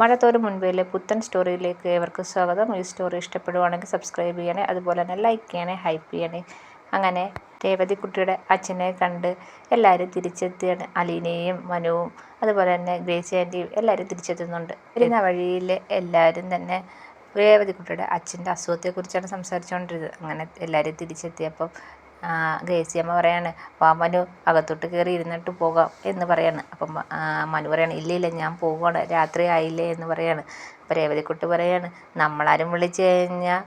മഴത്തോരും മുൻപേലെ പുത്തൻ സ്റ്റോറിയിലേക്ക് ഏവർക്കും സ്വാഗതം. ഈ സ്റ്റോറി ഇഷ്ടപ്പെടുവാണെങ്കിൽ സബ്സ്ക്രൈബ് ചെയ്യണേ അതുപോലെ തന്നെ ലൈക്ക് ചെയ്യണേ ഹൈപ്പ് ചെയ്യണേ. അങ്ങനെ രേവതിക്കുട്ടിയുടെ അച്ഛനെ കണ്ട് എല്ലാവരും തിരിച്ചെത്തിയാണ്. അലീനയും മനുവും അതുപോലെ തന്നെ ഗ്രേസി ആന്റിയും എല്ലാവരും തിരിച്ചെത്തുന്നുണ്ട്. വരുന്ന വഴിയിൽ എല്ലാവരും തന്നെ രേവതിക്കുട്ടിയുടെ അച്ഛന്റെ അസുഖത്തെക്കുറിച്ചാണ് സംസാരിച്ചുകൊണ്ടിരുന്നത്. അങ്ങനെ എല്ലാവരും തിരിച്ചെത്തിയപ്പം ഗ്രേസി അമ്മ പറയാണ് വാ മനു അകത്തോട്ട് കയറി ഇരുന്നിട്ട് പോകാം എന്ന് പറയാണ്. അപ്പം മനു പറയാണ് ഇല്ല ഇല്ല ഞാൻ പോവുകയാണ് രാത്രി ആയില്ലേ എന്ന് പറയാണ്. അപ്പം രേവതിക്കുട്ടി പറയാണ് നമ്മളാരും വിളിച്ചു കഴിഞ്ഞാൽ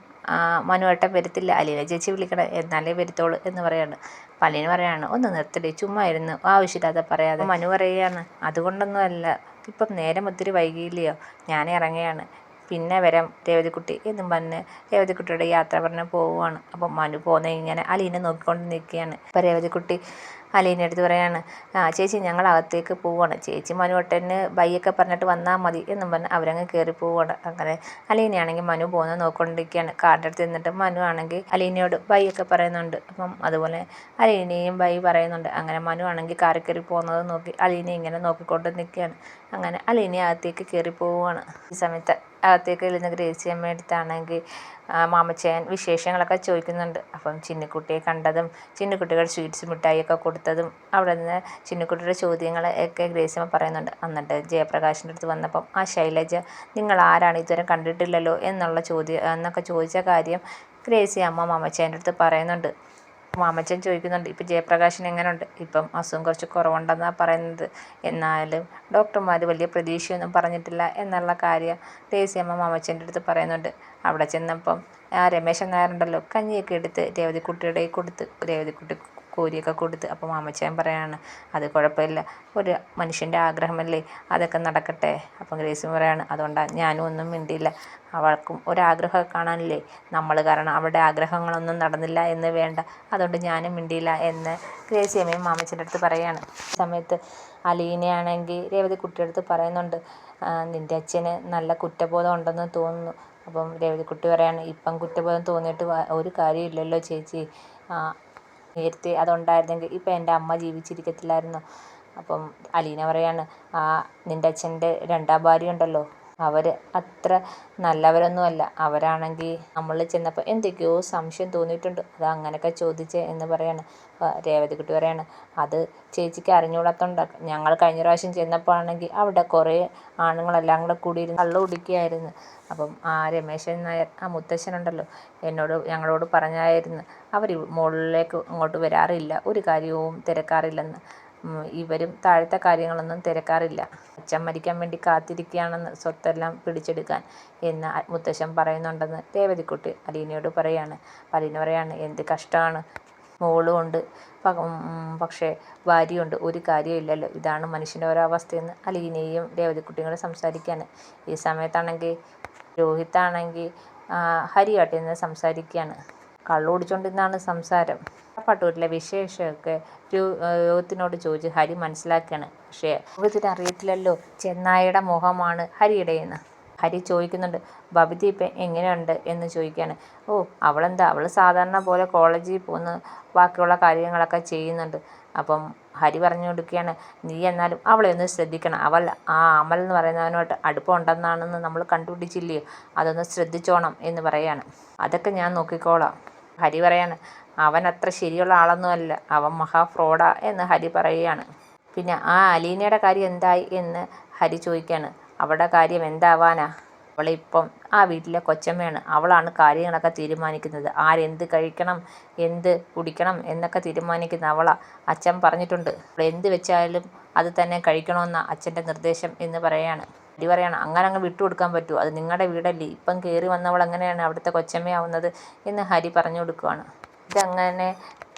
മനുവേട്ടൻ വരത്തില്ല അലീന ചേച്ചി വിളിക്കണം എന്നാലേ വരുത്തോളൂ എന്ന് പറയാണ്. അപ്പം അലീന പറയാണ് ഒന്ന് നിർത്തടി ചുമ്മാ ഇരുന്ന് ആവശ്യമില്ലാതെ പറയാതെ. മനു പറയുകയാണ് അതുകൊണ്ടൊന്നുമല്ല ഇപ്പം നേരം ഒത്തിരി വൈകിയില്ലയോ ഞാൻ ഇറങ്ങുകയാണ്. പിന്നെ വരാം രേവതിക്കുട്ടി എന്നും പറഞ്ഞ് രേവതിക്കുട്ടിയുടെ യാത്ര പറഞ്ഞ് പോവുകയാണ് അപ്പം മനു പോകുന്ന ഇങ്ങനെ അലീനെ നോക്കിക്കൊണ്ട് നിൽക്കുകയാണ്. അപ്പം രേവതിക്കുട്ടി അലീന്റെ അടുത്ത് പറയാണ് ആ ചേച്ചി ഞങ്ങൾ അകത്തേക്ക് പോവുകയാണ് ചേച്ചി മനു ഒട്ടന് ബൈയൊക്കെ പറഞ്ഞിട്ട് വന്നാൽ മതി എന്നും പറഞ്ഞ് അവരങ്ങ് കയറി പോവുകയാണ് അങ്ങനെ അലീനയാണെങ്കിൽ മനു പോകുന്നത് നോക്കിക്കൊണ്ടിരിക്കുകയാണ്. കാറിന്റെ അടുത്ത് നിന്നിട്ട് മനു ആണെങ്കിൽ അലീനയോട് ബൈയൊക്കെ പറയുന്നുണ്ട്. അപ്പം അതുപോലെ അലീനയും ബൈ പറയുന്നുണ്ട്. അങ്ങനെ മനു ആണെങ്കിൽ കാറിൽ കയറി പോകുന്നത് നോക്കി അലീനെ ഇങ്ങനെ നോക്കിക്കൊണ്ട് നിൽക്കുകയാണ്. അങ്ങനെ അലീന അകത്തേക്ക് കയറി പോവുകയാണ് ഈ സമയത്ത് അകത്തേക്ക് ഇരുന്ന് ഗ്രേസി അമ്മയടുത്താണെങ്കിൽ മാമച്ചൻ വിശേഷങ്ങളൊക്കെ ചോദിക്കുന്നുണ്ട്. അപ്പം ചിന്നിക്കുട്ടിയെ കണ്ടതും ചിന്നിക്കുട്ടികൾ സ്വീറ്റ്സ് മിഠായിയൊക്കെ കൊടുത്തതും അവിടെ നിന്ന് ചിന്നിക്കുട്ടിയുടെ ചോദ്യങ്ങൾ ഒക്കെ ഗ്രേസിയമ്മ പറയുന്നുണ്ട് എന്നിട്ട് ജയപ്രകാശിന്റെ അടുത്ത് വന്നപ്പം ആ ശൈലജ നിങ്ങൾ ആരാണ്? ഇതുവരെ കണ്ടിട്ടില്ലല്ലോ? എന്നുള്ള ചോദ്യം എന്നൊക്കെ ചോദിച്ച കാര്യം ഗ്രേസി അമ്മ മാമച്ചേന്റെ അടുത്ത് പറയുന്നുണ്ട്. മാമച്ചൻ ചോദിക്കുന്നുണ്ട് ഇപ്പം ജയപ്രകാശിന് എങ്ങനെയുണ്ട് ഇപ്പം അസുഖം കുറച്ച് കുറവുണ്ടെന്നാണ് പറയുന്നത്. എന്നാലും ഡോക്ടർമാർ വലിയ പ്രതീക്ഷയൊന്നും പറഞ്ഞിട്ടില്ല എന്നുള്ള കാര്യം ദേസിയമ്മ മാമച്ചന്റെ അടുത്ത് പറയുന്നുണ്ട്. അവിടെ ചെന്നപ്പം ആ രമേശൻ നായരുണ്ടല്ലോ. കഞ്ഞിയൊക്കെ എടുത്ത് രേവതിക്കുട്ടിയുടെ കൊടുത്ത് രേവതിക്കുട്ടി കോരിയൊക്കെ കൊടുത്ത് അപ്പോൾ മാമച്ചൻ പറയാണ് അത് കുഴപ്പമില്ല. ഒരു മനുഷ്യന്റെ ആഗ്രഹമല്ലേ? അതൊക്കെ നടക്കട്ടെ. അപ്പം ഗ്രേസി പറയാണ് അതുകൊണ്ടാണ് ഞാനും ഒന്നും മിണ്ടിയില്ല. അവൾക്കും ഒരാഗ്രഹമൊക്കെ കാണാനില്ലേ? നമ്മൾ കാരണം അവളുടെ ആഗ്രഹങ്ങളൊന്നും നടന്നില്ല എന്ന് വേണ്ട. അതുകൊണ്ട് ഞാനും മിണ്ടിയില്ല. എന്ന് ഗ്രേസി അമ്മയും മാമച്ചന്റെ അടുത്ത് പറയാണ്. സമയത്ത് അലീനയാണെങ്കിൽ രേവതി കുട്ടിയുടെ പറയുന്നുണ്ട് നിന്റെ അച്ഛന് നല്ല കുറ്റബോധം ഉണ്ടെന്ന് തോന്നുന്നു. അപ്പം രേവതിക്കുട്ടി പറയാണ് ഇപ്പം കുറ്റബോധം തോന്നിയിട്ട് ഒരു കാര്യമില്ലല്ലോ ചേച്ചി. നേരത്തെ അതുണ്ടായിരുന്നെങ്കിൽ ഇപ്പം എന്റെ അമ്മ ജീവിച്ചിരിക്കത്തില്ലായിരുന്നു. അപ്പം അലീന പറയാണ് ആ നിന്റെ അച്ഛന്റെ രണ്ടാം ഭാര്യ ഉണ്ടല്ലോ. അവർ അത്ര നല്ലവരൊന്നും അല്ല അവരാണെങ്കിൽ നമ്മൾ ചെന്നപ്പോൾ എന്തൊക്കെയോ സംശയം തോന്നിയിട്ടുണ്ട്. അത് അങ്ങനെയൊക്കെ ചോദിച്ചേ എന്ന് പറയാണ്. രേവതി രേവതിക്കുട്ടി പറയാണ് അത് ചേച്ചിക്ക് അറിഞ്ഞുകൂടാത്തോണ്ടാണ് ഞങ്ങൾ കഴിഞ്ഞ പ്രാവശ്യം ചെന്നപ്പോൾ ആണെങ്കിൽ അവിടെ കുറേ ആണുങ്ങളെല്ലാം കൂടെ കൂടിയിരുന്ന് കള്ളു കുടിക്കുകയായിരുന്നു അപ്പം ആ രമേശൻ നായർ ആ മുത്തശ്ശനുണ്ടല്ലോ എന്നോട് ഞങ്ങളോട് പറഞ്ഞായിരുന്നു. അവർ മുകളിലേക്ക് അങ്ങോട്ട് വരാറില്ല. ഒരു കാര്യവും തിരക്കാറില്ലെന്ന്. ഇവരും താഴത്തെ കാര്യങ്ങളൊന്നും തിരക്കാറില്ല. അച്ഛൻ മരിക്കാൻ വേണ്ടി കാത്തിരിക്കുകയാണെന്ന് സ്വത്തെല്ലാം പിടിച്ചെടുക്കാൻ എന്ന് മുത്തശ്ശൻ പറയുന്നുണ്ടെന്ന് രേവതിക്കുട്ടി അലീനയോട് പറയാണ്. അലീന പറയാണ് എന്ത് കഷ്ടമാണ്. മോളും ഉണ്ട്. പക്ഷേ ഭാര്യയുണ്ട്. ഒരു കാര്യമില്ലല്ലോ ഇതാണ് മനുഷ്യന്റെ ഓരോ അവസ്ഥയെന്ന് അലീനയും രേവതിക്കുട്ടിയും കൂടെ സംസാരിക്കുകയാണ് ഈ സമയത്താണെങ്കിൽ രോഹിത്താണെങ്കിൽ ഹരിയാട്ടിൽ നിന്ന് സംസാരിക്കുകയാണ്. കള്ളു കുടിച്ചുകൊണ്ടിരുന്നാണ് സംസാരം. പട്ടൂരിലെ വിശേഷമൊക്കെ യോഗത്തിനോട് ചോദിച്ച് ഹരി മനസ്സിലാക്കുകയാണ് പക്ഷേ രോഹിത്തിന് അറിയത്തില്ലല്ലോ ചെന്നായയുടെ മുഖമാണ് ഹരിയുടെയെന്ന് ഹരി ചോദിക്കുന്നുണ്ട് ബബിതി ഇപ്പം എങ്ങനെയുണ്ട്? എന്ന് ചോദിക്കുകയാണ്. ഓ അവളെന്താ അവൾ സാധാരണ പോലെ കോളേജിൽ പോകുന്ന ബാക്കിയുള്ള കാര്യങ്ങളൊക്കെ ചെയ്യുന്നുണ്ട്. അപ്പം ഹരി പറഞ്ഞു കൊടുക്കുകയാണ് നീ എന്നാലും അവളെ ഒന്ന് ശ്രദ്ധിക്കണം. അവൾ ആ അമൽ എന്ന് പറയുന്നവനുമായിട്ട് അടുപ്പമുണ്ടെന്നാണെന്ന് നമ്മൾ കണ്ടുപിടിച്ചില്ലയോ അതൊന്ന് ശ്രദ്ധിച്ചോണം എന്ന് പറയാണ്. അതൊക്കെ ഞാൻ നോക്കിക്കോളാം. ഹരി പറയാണ് അവൻ അത്ര ശരിയുള്ള ആളൊന്നുമല്ല. അവൻ മഹാ ഫ്രോഡാ എന്ന് ഹരി പറയുകയാണ്. പിന്നെ ആ അലീനയുടെ കാര്യം എന്തായി എന്ന് ഹരി ചോദിക്കുകയാണ്. അവളുടെ കാര്യം എന്താവാനാ? അവളിപ്പം ആ വീട്ടിലെ കൊച്ചമ്മയാണ്. അവളാണ് കാര്യങ്ങളൊക്കെ തീരുമാനിക്കുന്നത്. ആരെന്ത് കഴിക്കണം എന്ത് കുടിക്കണം എന്നൊക്കെ തീരുമാനിക്കുന്ന അവളാ അച്ഛൻ പറഞ്ഞിട്ടുണ്ട്. അവൾ എന്ത് വെച്ചാലും അത് തന്നെ കഴിക്കണമെന്നാണ് അച്ഛന്റെ നിർദ്ദേശം എന്ന് പറയാണ്. ഹരി പറയാണ് അങ്ങനെ അങ്ങ് വിട്ടുകൊടുക്കാൻ പറ്റുമോ അത് നിങ്ങളുടെ വീടല്ലേ. ഇപ്പം കയറി വന്നവൾ എങ്ങനെയാണ് അവിടുത്തെ കൊച്ചമ്മയാവുന്നത്? എന്ന് ഹരി പറഞ്ഞു കൊടുക്കുവാണ്. ഇതങ്ങനെ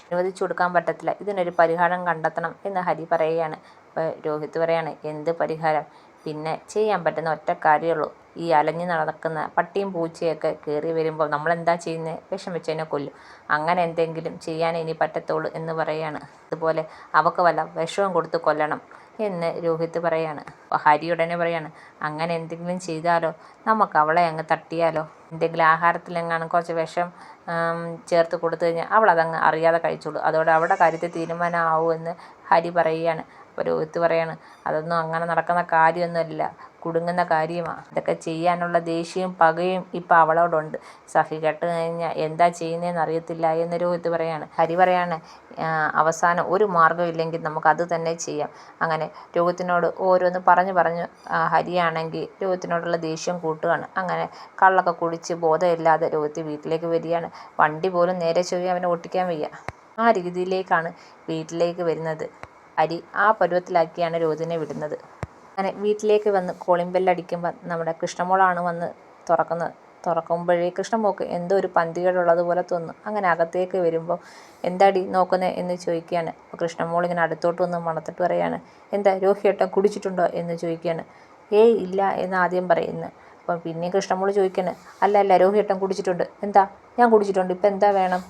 അനുവദിച്ചു കൊടുക്കാൻ പറ്റത്തില്ല. ഇതിനൊരു പരിഹാരം കണ്ടെത്തണം എന്ന് ഹരി പറയുകയാണ്. അപ്പോൾ രോഹിത് പറയാണ് എന്ത് പരിഹാരം? പിന്നെ ചെയ്യാൻ പറ്റുന്ന ഒറ്റ കാര്യമുള്ളൂ ഈ അലഞ്ഞു നടക്കുന്ന പട്ടിയും പൂച്ചയൊക്കെ കയറി വരുമ്പോൾ നമ്മൾ എന്താ ചെയ്യുന്നത് വിഷം വെച്ചതിനെ കൊല്ലും. അങ്ങനെ എന്തെങ്കിലും ചെയ്യാൻ ഇനി പറ്റത്തുള്ളൂ എന്ന് പറയുകയാണ്. അതുപോലെ അവൾക്ക് വല്ല വിഷവും കൊടുത്ത് കൊല്ലണം. എന്ന് രോഹിത് പറയാണ്. ഹരി ഉടനെ പറയാണ് അങ്ങനെ എന്തെങ്കിലും ചെയ്താലോ? നമുക്ക് അവളെ അങ്ങ് തട്ടിയാലോ? എന്തെങ്കിലും ആഹാരത്തിലെങ്ങാനും കുറച്ച് വിഷം ചേർത്ത് കൊടുത്തു കഴിഞ്ഞാൽ അവളതങ്ങ് അറിയാതെ കഴിച്ചോളൂ. അതോടെ അവളുടെ കാര്യത്തിൽ തീരുമാനമാവുമെന്ന് ഹരി പറയുകയാണ്. അപ്പോൾ രോഹിത് പറയാണ് അതൊന്നും അങ്ങനെ നടക്കുന്ന കാര്യമൊന്നുമല്ല. കുടുങ്ങുന്ന കാര്യമാണ് ഇതൊക്കെ ചെയ്യാനുള്ള ദേഷ്യവും പകയും ഇപ്പം അവളോടുണ്ട്. സഖി കേട്ട് കഴിഞ്ഞാൽ എന്താ ചെയ്യുന്നതെന്ന് അറിയത്തില്ല എന്ന് രോഹിത് പറയാണ്. ഹരി പറയാണ് അവസാനം ഒരു മാർഗമില്ലെങ്കിൽ നമുക്കത് തന്നെ ചെയ്യാം. അങ്ങനെ രോഹിത്തിനോട് ഓരോന്ന് പറഞ്ഞു പറഞ്ഞു ഹരിയാണെങ്കിൽ രോഹിത്തിനോടുള്ള ദേഷ്യം കൂട്ടുകയാണ് അങ്ങനെ കള്ളൊക്കെ കുടിച്ച് ബോധമില്ലാതെ രോഹിത് വീട്ടിലേക്ക് വരികയാണ്. വണ്ടി പോലും നേരെ ചൊവ്വ അവനെ ഓട്ടിക്കാൻ വയ്യ. ആ രീതിയിലേക്കാണ് വീട്ടിലേക്ക് വരുന്നത്. അരി ആ പരുവത്തിലാക്കിയാണ് രോഹിതിനെ വിടുന്നത്. അങ്ങനെ വീട്ടിലേക്ക് വന്ന് കോളിംഗ് ബെല്ലടിക്കുമ്പോൾ നമ്മുടെ കൃഷ്ണമോളാണ് വന്ന് തുറക്കുന്നത്. തുറക്കുമ്പോഴേ കൃഷ്ണമോക്ക് എന്തോ ഒരു പന്തികേടുള്ളതുപോലെ തോന്നും. അങ്ങനെ അകത്തേക്ക് വരുമ്പോൾ എന്താടി നോക്കുന്നത് എന്ന് ചോദിക്കുകയാണ്. അപ്പോൾ കൃഷ്ണമോൾ ഇങ്ങനെ അടുത്തോട്ട് വന്ന് മണത്തിട്ട് പറയാണ് എന്താ രോഹിയേട്ടൻ കുടിച്ചിട്ടുണ്ടോ? എന്ന് ചോദിക്കുകയാണ്. ഏയ് ഇല്ല എന്ന് ആദ്യം പറയുന്നു. അപ്പം പിന്നെയും കൃഷ്ണമോൾ ചോദിക്കുകയാണ് അല്ല അല്ല രോഹിയേട്ടൻ കുടിച്ചിട്ടുണ്ട്. എന്താ? ഞാൻ കുടിച്ചിട്ടുണ്ട്. ഇപ്പം എന്താ വേണം?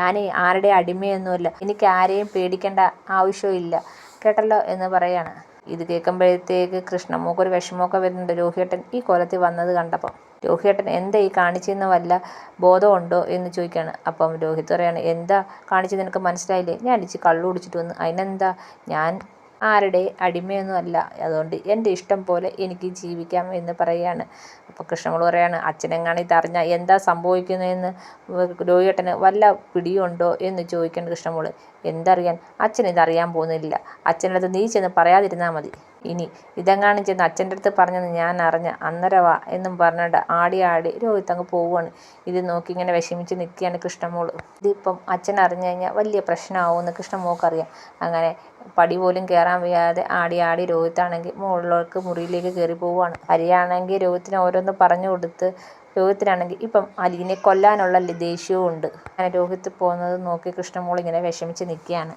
ഞാൻ ആരുടെ അടിമയൊന്നുമല്ല. എനിക്ക് ആരെയും പേടിക്കേണ്ട ആവശ്യമില്ല കേട്ടല്ലോ? എന്ന് പറയാണ്. ഇത് കേൾക്കുമ്പോഴത്തേക്ക് കൃഷ്ണമോക്ക് ഒരു വിഷമമൊക്കെ വരുന്നുണ്ട്. രോഹിയേട്ടൻ ഈ കോലത്തിൽ വന്നത് കണ്ടപ്പം രോഹിയേട്ടൻ എന്താ ഈ കാണിച്ചെന്ന് വല്ല ബോധമുണ്ടോ എന്ന് ചോദിക്കുകയാണ് അപ്പം രോഹിത് പറയാണ് എന്താ കാണിച്ചത്? നിനക്ക് മനസ്സിലായില്ലേ? ഞാൻ അടിച്ച് കള്ളു കുടിച്ചിട്ട് വന്നു. അതിനെന്താ? ഞാൻ ആരുടെ അടിമയൊന്നുമല്ല. അതുകൊണ്ട് എന്റെ ഇഷ്ടം പോലെ എനിക്ക് ജീവിക്കാം എന്ന് പറയുകയാണ് അപ്പോൾ കൃഷ്ണമോൾ പറയാണ് അച്ഛനെങ്ങാണ് ഇതറിഞ്ഞാൽ എന്താ സംഭവിക്കുന്നതെന്ന് രോഹിയേട്ടന് വല്ല പിടിയുണ്ടോ എന്ന് ചോദിക്കേണ്ട കൃഷ്ണമോൾ എന്തറിയാൻ? അച്ഛൻ ഇതറിയാൻ പോകുന്നില്ല. അച്ഛന്റെ അടുത്ത് നീ ചെന്ന് പറയാതിരുന്നാൽ മതി. ഇനി ഇതെങ്ങാനും ചെന്ന് അച്ഛന്റെ അടുത്ത് പറഞ്ഞെന്ന് ഞാൻ അറിഞ്ഞ അന്നരവാ എന്നും പറഞ്ഞിട്ട് ആടി ആടി രോഹിത് അങ്ങ് പോവുകയാണ് ഇത് നോക്കി ഇങ്ങനെ വിഷമിച്ച് നിൽക്കുകയാണ് കൃഷ്ണമോൾ ഇതിപ്പം അച്ഛൻ അറിഞ്ഞു കഴിഞ്ഞാൽ വലിയ പ്രശ്നമാവുമെന്ന് കൃഷ്ണമോൾക്കറിയാം. അങ്ങനെ പടി പോലും കയറാൻ വയ്യാതെ ആടി ആടി രോഹിത്താണെങ്കിൽ മുകളിലേക്ക് മുറിയിലേക്ക് കയറി പോവുകയാണ്. ഹരിയാണെങ്കിൽ രോഹിത്തിന് ഓരോന്ന് പറഞ്ഞു കൊടുത്ത് രോഹിത്തിനാണെങ്കിൽ ഇപ്പം അലീനെ കൊല്ലാനുള്ള ദേഷ്യവും ഉണ്ട് അങ്ങനെ രോഹിത്ത് പോകുന്നത് നോക്കി കൃഷ്ണമോൾ ഇങ്ങനെ വിഷമിച്ച് നിൽക്കുകയാണ്.